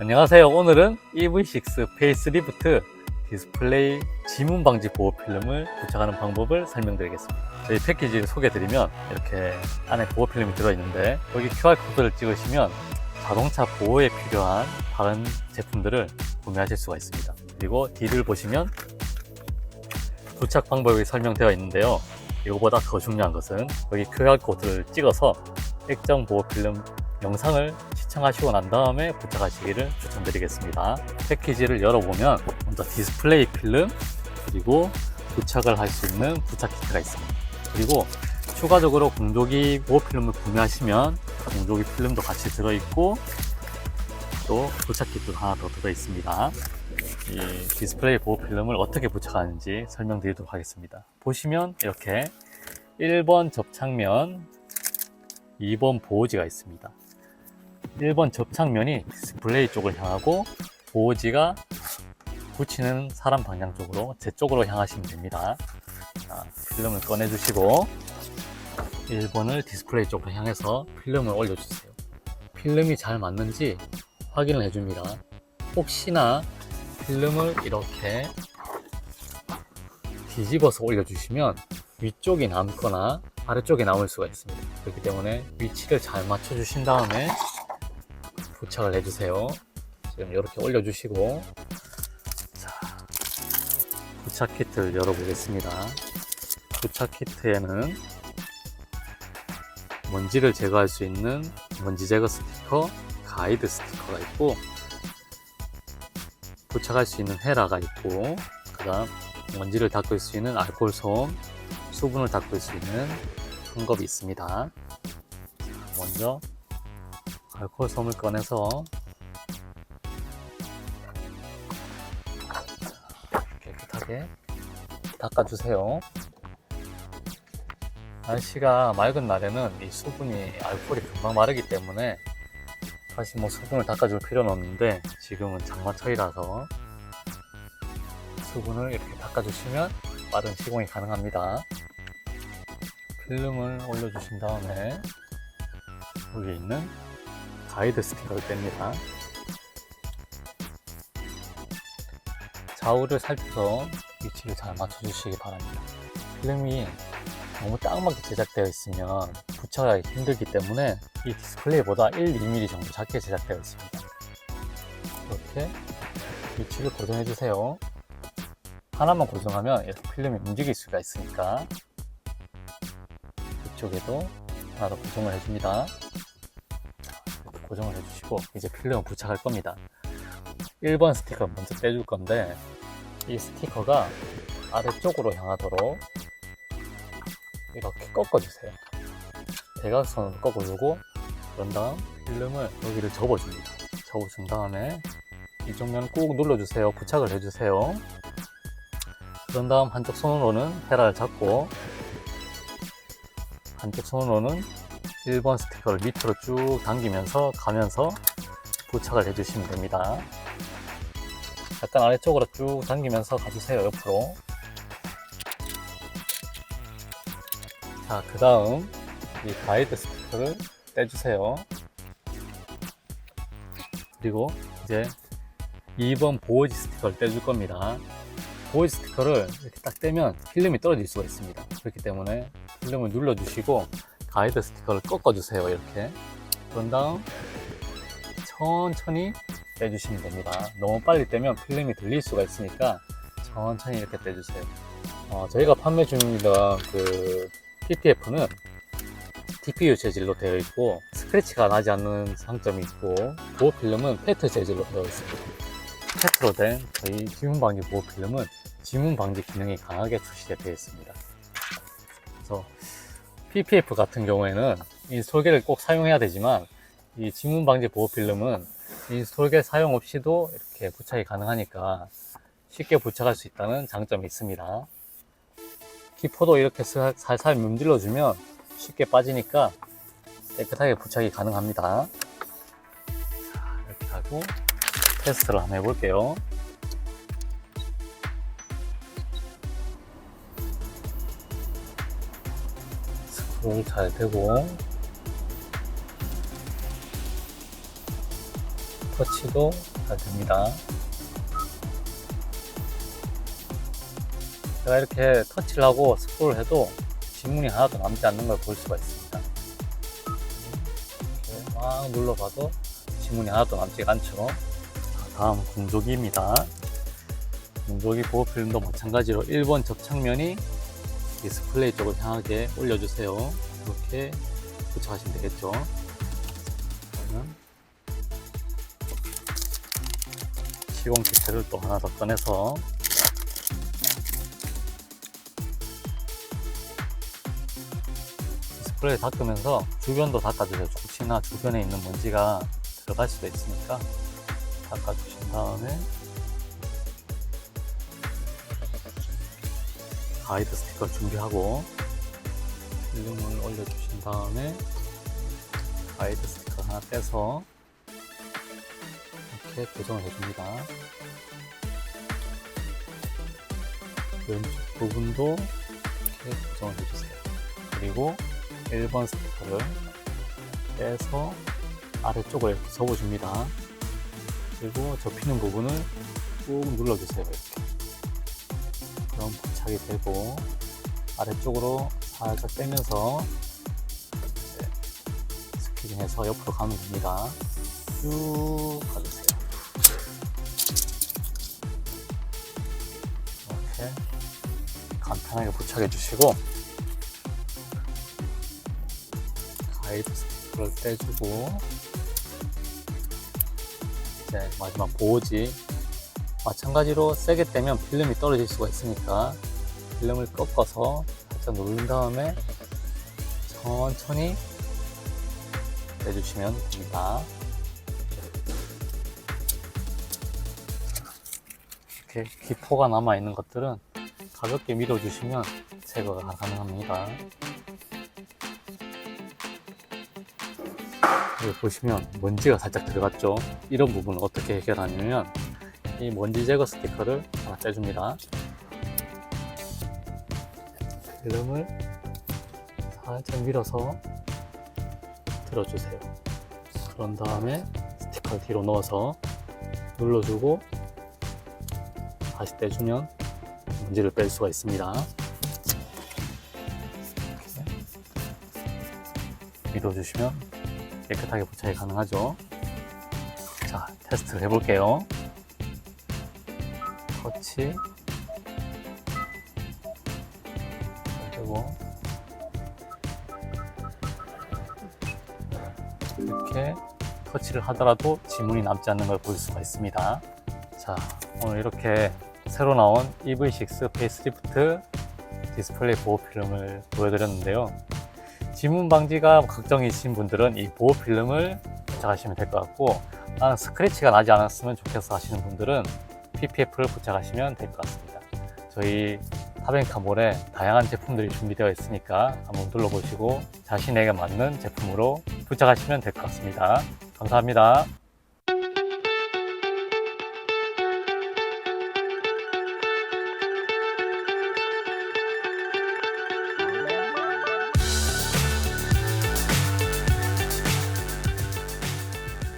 안녕하세요. 오늘은 EV6 페이스리프트 디스플레이 지문 방지 보호 필름을 부착하는 방법을 설명드리겠습니다. 저희 패키지를 소개드리면 이렇게 안에 보호 필름이 들어있는데 여기 QR코드를 찍으시면 자동차 보호에 필요한 다른 제품들을 구매하실 수가 있습니다. 그리고 뒤를 보시면 부착 방법이 설명되어 있는데요. 이거보다 더 중요한 것은 여기 QR코드를 찍어서 액정 보호 필름 영상을 시청하시고 난 다음에 부착하시기를 추천드리겠습니다. 패키지를 열어보면 먼저 디스플레이 필름 그리고 부착을 할 수 있는 부착 키트가 있습니다. 그리고 추가적으로 공조기 보호 필름을 구매하시면 공조기 필름도 같이 들어있고 또 부착 키트도 하나 더 들어있습니다. 이 디스플레이 보호 필름을 어떻게 부착하는지 설명드리도록 하겠습니다. 보시면 이렇게 1번 접착면, 2번 보호지가 있습니다. 1번 접착면이 디스플레이 쪽을 향하고 보호지가 붙이는 사람 방향 쪽으로 제 쪽으로 향하시면 됩니다. 자, 필름을 꺼내주시고 1번을 디스플레이 쪽으로 향해서 필름을 올려주세요. 필름이 잘 맞는지 확인을 해줍니다. 혹시나 필름을 이렇게 뒤집어서 올려주시면 위쪽이 남거나 아래쪽에 남을 수가 있습니다. 그렇기 때문에 위치를 잘 맞춰주신 다음에 부착을 해주세요. 지금 이렇게 올려주시고 자, 부착 키트를 열어보겠습니다. 부착 키트에는 먼지를 제거할 수 있는 먼지 제거 스티커, 가이드 스티커가 있고 부착할 수 있는 헤라가 있고 그 다음 먼지를 닦을 수 있는 알코올 솜, 수분을 닦을 수 있는 헝겊이 있습니다. 자, 먼저 알코올 솜을 꺼내서 깨끗하게 닦아주세요. 날씨가 맑은 날에는 이 수분이 알코올이 금방 마르기 때문에 다시 뭐 수분을 닦아줄 필요는 없는데 지금은 장마철이라서 수분을 이렇게 닦아주시면 빠른 시공이 가능합니다. 필름을 올려주신 다음에 여기 있는 가이드 스티커를 뺍니다. 좌우를 살펴서 위치를 잘 맞춰주시기 바랍니다. 필름이 너무 딱 맞게 제작되어 있으면 부착하기 힘들기 때문에 이 디스플레이보다 1, 2mm 정도 작게 제작되어 있습니다. 이렇게 위치를 고정해 주세요. 하나만 고정하면 이렇게 필름이 움직일 수가 있으니까 이쪽에도 하나 더 고정을 해줍니다. 고정을 해주시고 이제 필름을 부착할 겁니다. 1번 스티커 먼저 떼줄 건데 이 스티커가 아래쪽으로 향하도록 이렇게 꺾어주세요. 대각선으로 꺾어주고 그런 다음 필름을 여기를 접어줍니다. 접어준 다음에 이쪽 면 꾹 눌러주세요. 부착을 해주세요. 그런 다음 한쪽 손으로는 헤라를 잡고 한쪽 손으로는 1번 스티커를 밑으로 쭉 당기면서 가면서 부착을 해주시면 됩니다. 약간 아래쪽으로 쭉 당기면서 가주세요. 옆으로. 자, 그 다음 이 가이드 스티커를 떼주세요. 그리고 이제 2번 보호지 스티커를 떼줄 겁니다. 보호지 스티커를 이렇게 딱 떼면 필름이 떨어질 수가 있습니다. 그렇기 때문에 필름을 눌러주시고 가이드 스티커를 꺾어주세요. 이렇게. 그런 다음 천천히 떼주시면 됩니다. 너무 빨리 떼면 필름이 들릴 수가 있으니까 천천히 이렇게 떼주세요. 어, 저희가 판매 중이던 그 PPF는 TPU 재질로 되어 있고 스크래치가 나지 않는 장점이 있고 보호 필름은 페트 재질로 되어 있습니다. 페트로 된 저희 지문 방지 보호 필름은 지문 방지 기능이 강하게 출시되어 있습니다. 그래서 PPF 같은 경우에는 이 솔개를 꼭 사용해야 되지만 이 지문 방지 보호 필름은 이 솔개 사용 없이도 이렇게 부착이 가능하니까 쉽게 부착할 수 있다는 장점이 있습니다. 기포도 이렇게 살- 살살 문질러 주면 쉽게 빠지니까 깨끗하게 부착이 가능합니다. 자, 이렇게 하고 테스트를 한번 해볼게요. 스크롤 잘 되고 터치도 잘 됩니다. 제가 이렇게 터치를 하고 스크롤을 해도 지문이 하나도 남지 않는 걸 볼 수가 있습니다. 이렇게 막 눌러봐도 지문이 하나도 남지가 않죠. 자, 다음 공조기입니다. 공조기 보호 필름도 마찬가지로 1번 접착면이 디스플레이 쪽을 향하게 올려주세요. 이렇게 부착하시면 되겠죠. 그러면 시공 키트를 또 하나 더 꺼내서 디스플레이 닦으면서 주변도 닦아주세요. 혹시나 주변에 있는 먼지가 들어갈 수도 있으니까 닦아주신 다음에 가이드 스티커 준비하고 필름을 올려주신 다음에 가이드 스티커 하나 떼서 이렇게 고정을 해줍니다. 왼쪽 부분도 이렇게 고정을 해주세요. 그리고 1번 스티커를 떼서 아래쪽을 이렇게 접어줍니다. 그리고 접히는 부분을 꾹 눌러주세요. 이렇게. 그럼 부착이 되고 아래쪽으로 살짝 빼면서 이제 스키링해서 옆으로 가면 됩니다. 쭉 가주세요. 이렇게 간편하게 부착해 주시고 가이드 스티커를 떼주고 이제 마지막 보호지 마찬가지로 세게 떼면 필름이 떨어질 수가 있으니까 필름을 꺾어서 살짝 누른 다음에 천천히 내주시면 됩니다. 이렇게 기포가 남아있는 것들은 가볍게 밀어주시면 제거가 가능합니다. 여기 보시면 먼지가 살짝 들어갔죠. 이런 부분을 어떻게 해결하냐면 이 먼지 제거 스티커를 하나 떼줍니다. 필름을 살짝 밀어서 들어주세요. 그런 다음에 스티커를 뒤로 넣어서 눌러주고 다시 떼주면 먼지를 뺄 수가 있습니다. 밀어주시면 깨끗하게 부착이 가능하죠. 자, 테스트를 해볼게요. 터치 그리고 이렇게 터치를 하더라도 지문이 남지 않는 걸 볼 수가 있습니다. 자, 오늘 이렇게 새로 나온 EV6 페이스리프트 디스플레이 보호 필름을 보여드렸는데요. 지문 방지가 걱정이신 분들은 이 보호 필름을 부착하시면 될 것 같고 나는 스크래치가 나지 않았으면 좋겠어 하시는 분들은 PPF를 부착하시면 될 것 같습니다. 저희 타벤카몰에 다양한 제품들이 준비되어 있으니까 한번 둘러보시고 자신에게 맞는 제품으로 부착하시면 될 것 같습니다. 감사합니다.